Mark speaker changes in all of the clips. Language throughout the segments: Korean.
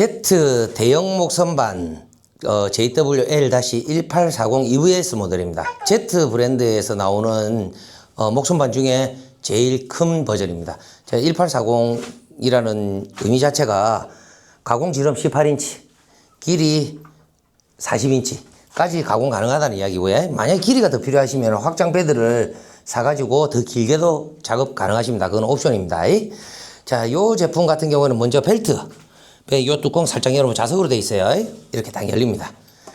Speaker 1: Z 대형 목 선반 어, JWL-1840 EVS 모델입니다. Z 브랜드에서 나오는 어, 목선반 중에 제일 큰 버전입니다. 1840이라는 의미 자체가 가공 지름 18인치, 길이 40인치까지 가공 가능하다는 이야기고요. 만약 길이가 더 필요하시면 확장 베드를 사가지고 더 길게도 작업 가능하십니다. 그건 옵션입니다. 자, 요 제품 같은 경우는 먼저 벨트. 네, 요 뚜껑 살짝 열어보면 자석으로 되어 있어요. 이렇게 딱 열립니다.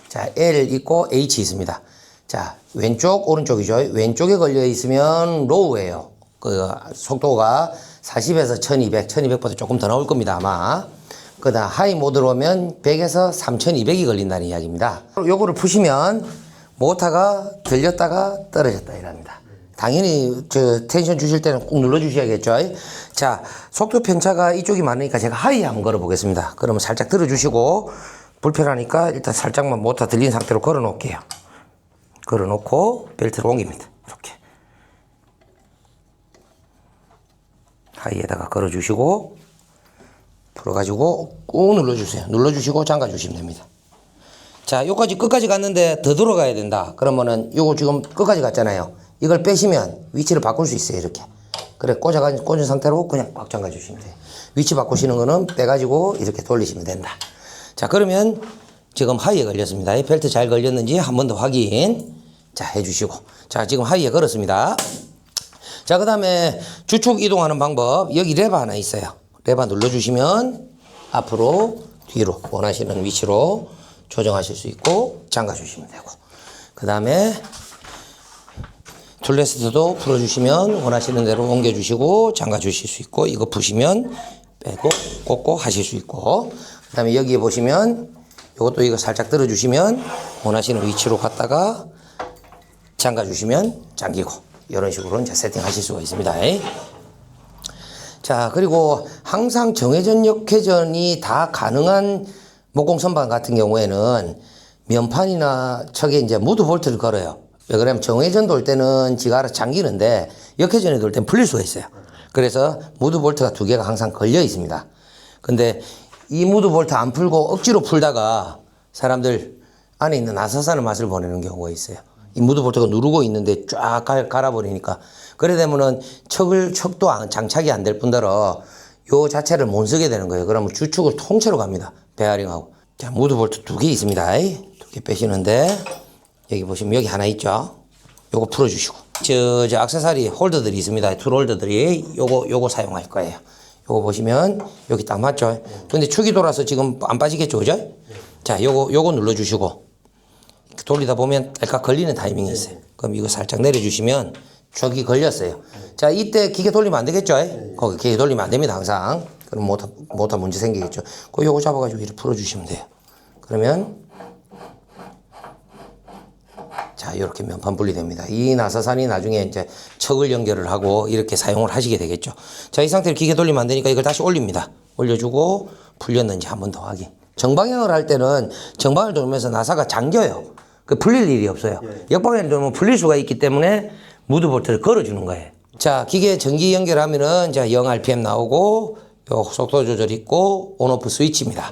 Speaker 1: 자, L 있고 H 있습니다. 자, 왼쪽, 오른쪽이죠. 왼쪽에 걸려 있으면 로우예요. 그 속도가 40에서 1200, 1200보다 조금 더 나올 겁니다, 아마. 그 다음 하이 모드로 오면 100에서 3200이 걸린다는 이야기입니다. 요거를 푸시면 모터가 들렸다가 떨어졌다 이랍니다. 당연히 저 텐션 주실 때는 꾹 눌러 주셔야겠죠. 자, 속도 편차가 이쪽이 많으니까 제가 하이 한번 걸어 보겠습니다. 그러면 살짝 들어 주시고 불편하니까 일단 살짝만 모터 들린 상태로 걸어 놓을게요. 걸어 놓고 벨트를 옮깁니다. 이렇게. 하이에다가 걸어 주시고 풀어 가지고 꾹 눌러 주세요. 눌러 주시고 잠가 주시면 됩니다. 자, 요까지 끝까지 갔는데 더 들어가야 된다. 그러면은 요거 지금 끝까지 갔잖아요. 이걸 빼시면 위치를 바꿀 수 있어요. 이렇게. 그래, 꽂아, 꽂은 상태로 그냥 꽉 잠가 주시면 돼요. 위치 바꾸시는 거는 빼가지고 이렇게 돌리시면 된다. 자, 그러면 지금 하이에 걸렸습니다. 이 벨트 잘 걸렸는지 한 번 더 확인. 자, 해주시고. 자, 지금 하이에 걸었습니다. 자, 그 다음에 주축 이동하는 방법. 여기 레바 하나 있어요. 레바 눌러주시면 앞으로 뒤로 원하시는 위치로 조정하실 수 있고 잠가 주시면 되고. 그 다음에 툴레스트도 풀어주시면 원하시는 대로 옮겨주시고 잠가 주실 수 있고 이거 푸시면 빼고 꽂고 하실 수 있고 그 다음에 여기에 보시면 이것도 이거 살짝 들어주시면 원하시는 위치로 갔다가 잠가 주시면 잠기고 이런 식으로 이제 세팅하실 수가 있습니다. 자, 그리고 항상 정회전 역회전이 다 가능한 목공 선반 같은 경우에는 면판이나 척에 이제 무드 볼트를 걸어요. 왜 그러냐면 정회전 돌 때는 지가 알아서 잠기는데 역회전이 돌 때는 풀릴 수가 있어요. 그래서 무드 볼트가 두 개가 항상 걸려 있습니다. 근데 이 무드 볼트 안 풀고 억지로 풀다가 사람들 안에 있는 아사사는 맛을 보내는 경우가 있어요. 이 무드 볼트가 누르고 있는데 쫙 갈- 갈아버리니까 그래 되면은 척을 척도 안- 장착이 안 될 뿐더러 요 자체를 못 쓰게 되는 거예요. 그러면 주축을 통째로 갑니다. 베어링하고. 자, 무드 볼트 두 개 있습니다. 두 개 빼시는데 여기 보시면 여기 하나 있죠. 요거 풀어주시고 저, 저 액세서리 홀더들이 있습니다. 툴 홀더들이 요거 요거 사용할 거예요. 요거 보시면 여기 딱 맞죠. 근데 축이 돌아서 지금 안 빠지겠죠, 그죠? 자, 요거 요거 눌러주시고 돌리다 보면 약간 걸리는 타이밍이 있어요. 그럼 이거 살짝 내려주시면 저기 걸렸어요. 자, 이때 기계 돌리면 안 되겠죠? 거기 기계 돌리면 안 됩니다, 항상. 그럼 모터, 모터 문제 생기겠죠. 그 요거 잡아가지고 이렇게 풀어주시면 돼요. 그러면 자, 이렇게 면판 분리됩니다. 이 나사산이 나중에 이제 척을 연결을 하고 이렇게 사용을 하시게 되겠죠. 자, 이 상태로 기계 돌리면 안 되니까 이걸 다시 올립니다. 올려주고 풀렸는지 한 번 더 확인. 정방향을 할 때는 정방을 돌면서 나사가 잠겨요. 그 풀릴 일이 없어요. 역방향을 돌면 풀릴 수가 있기 때문에 무드 볼트를 걸어주는 거예요. 자, 기계 전기 연결하면은 자, 0 RPM 나오고 요 속도 조절 있고 온오프 스위치입니다.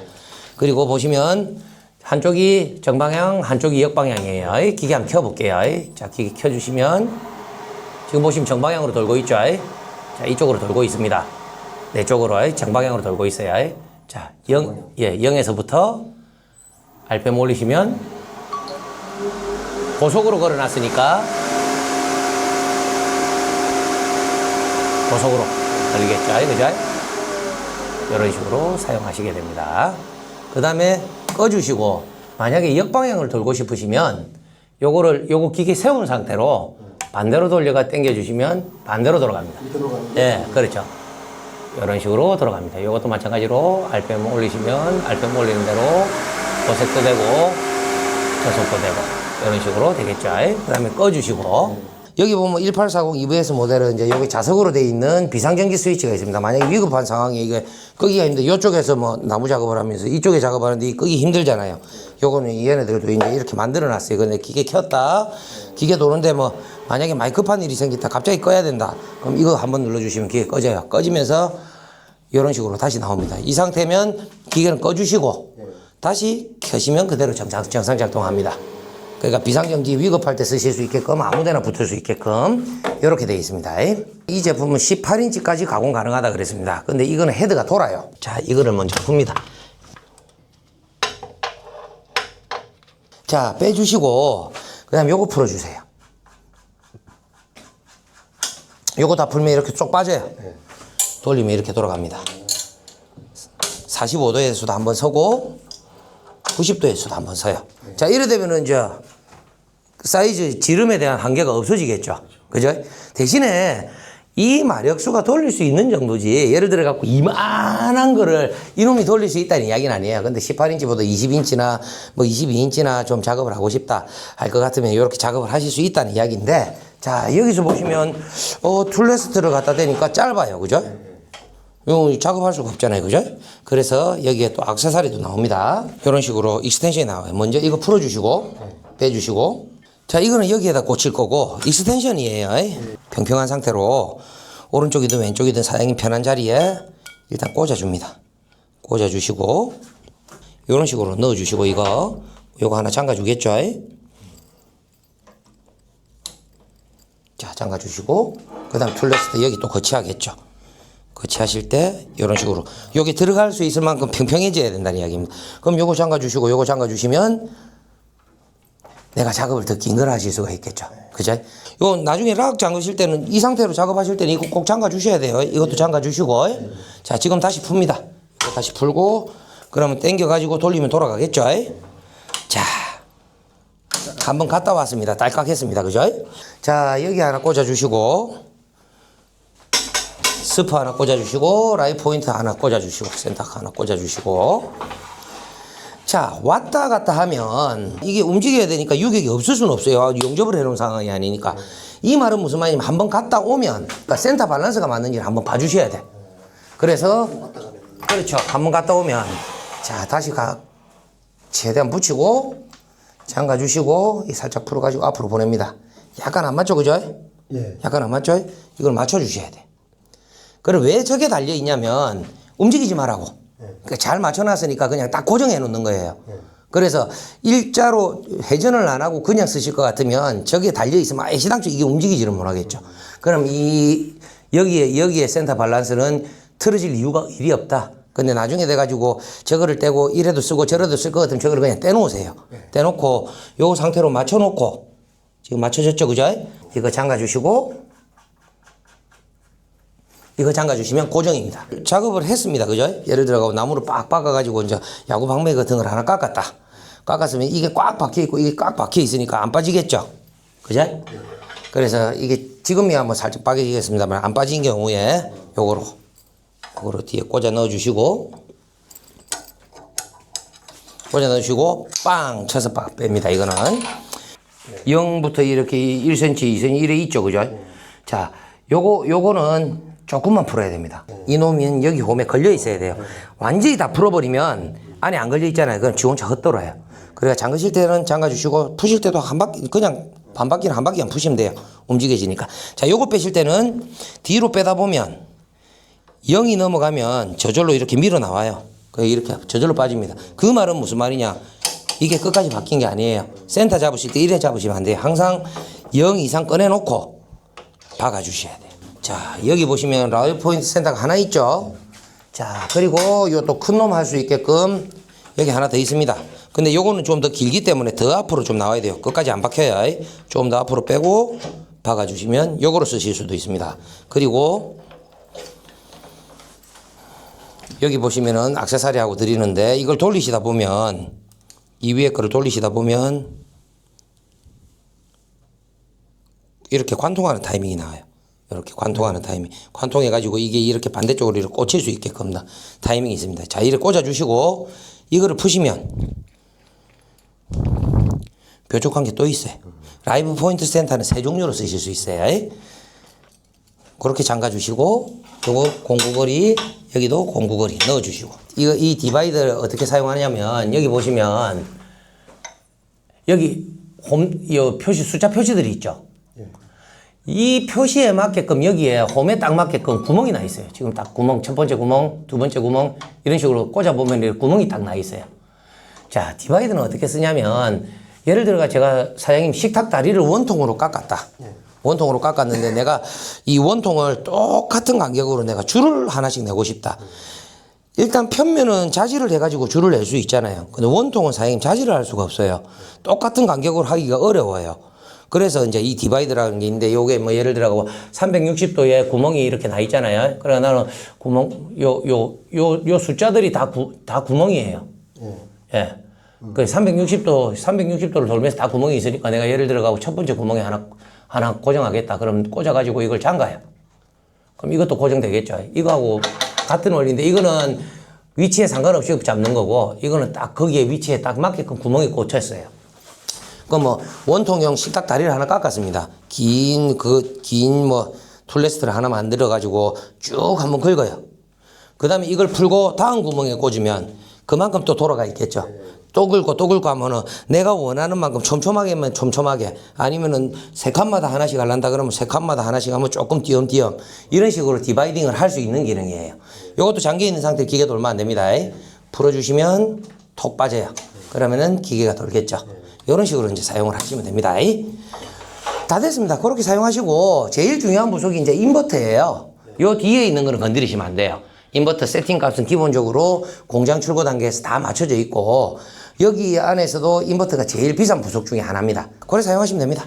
Speaker 1: 그리고 보시면 한쪽이 정방향, 한쪽이 역방향이에요. 이 기계 한번 켜볼게요. 자, 기계 켜주시면 지금 보시면 정방향으로 돌고 있죠. 자, 이쪽으로 돌고 있습니다. 내 쪽으로 정방향으로 돌고 있어요. 자, 0, 예, 0에서부터 RPM 올리시면 고속으로 걸어놨으니까 고속으로 걸리겠죠. 그죠? 이런 식으로 사용하시게 됩니다. 그 다음에 꺼주시고, 만약에 역방향을 돌고 싶으시면, 요거를, 요거 기계 세운 상태로 반대로 돌려가 당겨주시면 반대로 돌아갑니다. 예, 그렇죠. 이런 식으로 돌아갑니다. 이것도 마찬가지로 RPM 올리시면 RPM 올리는 대로 고색도 되고 저속도 되고 이런 식으로 되겠죠. 그 다음에 꺼주시고 여기 보면 1840 EVS 모델은 이제 여기 자석으로 되어 있는 비상전기 스위치가 있습니다. 만약에 위급한 상황에 이게 끄기가 힘든데 이쪽에서 뭐 나무 작업을 하면서 이쪽에 작업하는데 이 끄기 힘들잖아요. 요거는 얘네들도 이제 이렇게 만들어 놨어요. 근데 기계 켰다. 기계 도는데 뭐 만약에 많이 급한 일이 생겼다. 갑자기 꺼야 된다. 그럼 이거 한번 눌러주시면 기계 꺼져요. 꺼지면서 이런 식으로 다시 나옵니다. 이 상태면 기계는 꺼주시고 다시 켜시면 그대로 정상, 정상 작동합니다. 그러니까 비상경지 위급할 때 쓰실 수 있게끔 아무데나 붙을 수 있게끔 이렇게 되어 있습니다. 이 제품은 18인치까지 가공 가능하다 그랬습니다. 근데 이거는 헤드가 돌아요. 자, 이거를 먼저 풉니다. 자, 빼주시고 그 다음 요거 풀어주세요. 요거 다 풀면 이렇게 쭉 빠져요. 돌리면 이렇게 돌아갑니다. 45도에서도 한번 서고 90도에서도 한번 서요. 자, 이래 되면은 이제 사이즈 지름에 대한 한계가 없어지겠죠. 그죠? 대신에 이 마력수가 돌릴 수 있는 정도지. 예를 들어 갖고 이만한 거를 이놈이 돌릴 수 있다는 이야기는 아니에요. 근데 18인치보다 20인치나 뭐 22인치나 좀 작업을 하고 싶다 할 것 같으면 이렇게 작업을 하실 수 있다는 이야기인데 자, 여기서 보시면 어, 툴레스트를 갖다 대니까 짧아요. 그죠? 요 작업할 수가 없잖아요. 그죠? 그래서 여기에 또 악세사리도 나옵니다. 이런 식으로 익스텐션이 나와요. 먼저 이거 풀어주시고, 빼주시고. 자, 이거는 여기에다 꽂힐 거고, 익스텐션이에요. 평평한 상태로 오른쪽이든 왼쪽이든 사장님 편한 자리에 일단 꽂아줍니다. 꽂아주시고, 이런 식으로 넣어주시고, 이거. 요거 하나 잠가주겠죠? 자, 잠가주시고, 그 다음 툴레스트 여기 또 거치하겠죠. 거치하실 때 이런 식으로 여기 들어갈 수 있을 만큼 평평해져야 된다는 이야기입니다. 그럼 요거 잠가 주시고 요거 잠가 주시면 내가 작업을 더 긴 걸 하실 수가 있겠죠. 그죠? 요 나중에 락 잠그실 때는 이 상태로 작업하실 때는 이거 꼭 잠가 주셔야 돼요. 이것도 잠가 주시고 자 지금 다시 풉니다. 다시 풀고 그러면 당겨 가지고 돌리면 돌아가겠죠. 자 한번 갔다 왔습니다. 딸깍 했습니다. 그죠? 자 여기 하나 꽂아 주시고 스프 하나 꽂아 주시고 라이 포인트 하나 꽂아 주시고 센터 하나 꽂아 주시고 자 왔다 갔다 하면 이게 움직여야 되니까 유격이 없을 수는 없어요 용접을 해놓은 상황이 아니니까 이 말은 무슨 말이냐면 한번 갔다 오면 그러니까 센터 밸런스가 맞는지를 한번 봐주셔야 돼 그래서 그렇죠 한번 갔다 오면 자 다시 가 최대한 붙이고 잠가 주시고 이 살짝 풀어가지고 앞으로 보냅니다 약간 안 맞죠 그죠?
Speaker 2: 예.
Speaker 1: 약간 안 맞죠? 이걸 맞춰 주셔야 돼 그럼 왜 저게 달려 있냐면 움직이지 말라고. 그러니까 잘 맞춰놨으니까 그냥 딱 고정해 놓는 거예요. 그래서 일자로 회전을 안 하고 그냥 쓰실 것 같으면 저게 달려 있으면 애시당초 이게 움직이지를 못하겠죠. 그럼 이 여기에 여기에 센터 밸런스는 틀어질 이유가 일이 없다. 근데 나중에 돼가지고 저거를 떼고 이래도 쓰고 저래도 쓸 것 같으면 저거를 그냥 떼놓으세요. 떼놓고 요 상태로 맞춰놓고 지금 맞춰졌죠, 그죠? 이거 잠가 주시고 이거 잠가 주시면 고정입니다. 작업을 했습니다. 그죠? 예를 들어 나무를 빡 깎아가지고 이제 야구 방망이 같은 걸 하나 깎았다. 깎았으면 이게 꽉 박혀 있고 이게 꽉 박혀 있으니까 안 빠지겠죠? 그죠? 그래서 이게 지금이야 뭐 살짝 빠지겠습니다만 안 빠진 경우에 요거로 요거로 뒤에 꽂아 넣어 주시고 꽂아 넣어 주시고 빵 쳐서 빡 뺍니다. 이거는 0부터 이렇게 1cm, 2cm 이래 있죠. 그죠? 자, 요거 요거는 조금만 풀어야 됩니다. 이놈은 여기 홈에 걸려 있어야 돼요. 완전히 다 풀어버리면 안에 안 걸려 있잖아요. 그럼 지원차 헛돌아요. 그러니까 잠그실 때는 잠가 주시고 푸실 때도 한 바퀴 그냥 반 바퀴는 한 바퀴만 푸시면 돼요. 움직여지니까. 자, 요거 빼실 때는 뒤로 빼다 보면 0이 넘어가면 저절로 이렇게 밀어 나와요. 그 이렇게 저절로 빠집니다. 그 말은 무슨 말이냐? 이게 끝까지 바뀐 게 아니에요. 센터 잡으실 때 이래 잡으시면 안 돼요. 항상 0 이상 꺼내놓고 박아 주셔야 돼요. 자, 여기 보시면 라이브 포인트 센터가 하나 있죠. 자, 그리고 요 또 큰 놈 할 수 있게끔 여기 하나 더 있습니다. 근데 요거는 좀 더 길기 때문에 더 앞으로 좀 나와야 돼요. 끝까지 안 박혀요. 좀더 앞으로 빼고 박아 주시면 요거로 쓰실 수도 있습니다. 그리고 여기 보시면은 악세사리하고 드리는데 이걸 돌리시다 보면 이 위에 거를 돌리시다 보면 이렇게 관통하는 타이밍이 나와요. 이렇게 관통하는 타이밍. 관통해 가지고 이게 이렇게 반대쪽으로 이렇게 꽂힐 수 있게끔 나 타이밍이 있습니다. 자, 이렇게 꽂아 주시고 이거를 푸시면 뾰족한 게 또 있어요. 라이브 포인트 센터는 세 종류로 쓰실 수 있어요. 그렇게 잠가 주시고 요거 공구거리 여기도 공구거리 넣어 주시고 이거 이 디바이더를 어떻게 사용하냐면 여기 보시면 여기 홈, 요 표시 숫자 표시들이 있죠. 이 표시에 맞게끔 여기에 홈에 딱 맞게끔 구멍이 나 있어요. 지금 딱 구멍, 첫 번째 구멍, 두 번째 구멍, 이런 식으로 꽂아보면 이렇게 구멍이 딱 나 있어요. 자, 디바이드는 어떻게 쓰냐면, 예를 들어가 제가 사장님 식탁 다리를 원통으로 깎았다. 원통으로 깎았는데 내가 이 원통을 똑같은 간격으로 내가 줄을 하나씩 내고 싶다. 일단 편면은 자질을 해가지고 줄을 낼 수 있잖아요. 근데 원통은 사장님 자질을 할 수가 없어요. 똑같은 간격으로 하기가 어려워요. 그래서 이제 이 디바이드라는 게 있는데 요게 뭐 예를 들어 360도에 구멍이 이렇게 나 있잖아요. 그래 나는 구멍 요 요 요 요 숫자들이 다 구, 다 구멍이에요. 예. 그 360도 360도를 돌면서 다 구멍이 있으니까 내가 예를 들어 가고 첫 번째 구멍에 하나 하나 고정하겠다. 그럼 꽂아 가지고 이걸 잠가요. 그럼 이것도 고정되겠죠. 이거하고 같은 원리인데 이거는 위치에 상관없이 잡는 거고 이거는 딱 거기에 위치에 딱 맞게끔 구멍이 꽂혀 있어요. 그뭐 원통형 식탁 다리를 하나 깎았습니다. 긴 그 긴 뭐 툴레스트를 하나 만들어 가지고 쭉 한번 긁어요. 그다음에 이걸 풀고 다음 구멍에 꽂으면 그만큼 또 돌아가 있겠죠. 또 긁고 또 긁고 하면은 내가 원하는 만큼 촘촘하게면 촘촘하게 아니면은 세 칸마다 하나씩 할란다 그러면 세 칸마다 하나씩 하면 조금 띄엄띄엄 이런 식으로 디바이딩을 할 수 있는 기능이에요. 이것도 잠겨 있는 상태 기계 돌면 안 됩니다. 풀어주시면 톡 빠져요. 그러면은 기계가 돌겠죠. 이런 식으로 이제 사용을 하시면 됩니다. 다 됐습니다. 그렇게 사용하시고 제일 중요한 부속이 이제 인버터예요. 요 뒤에 있는 거는 건드리시면 안 돼요. 인버터 세팅 값은 기본적으로 공장 출고 단계에서 다 맞춰져 있고 여기 안에서도 인버터가 제일 비싼 부속 중에 하나입니다. 그래 사용하시면 됩니다.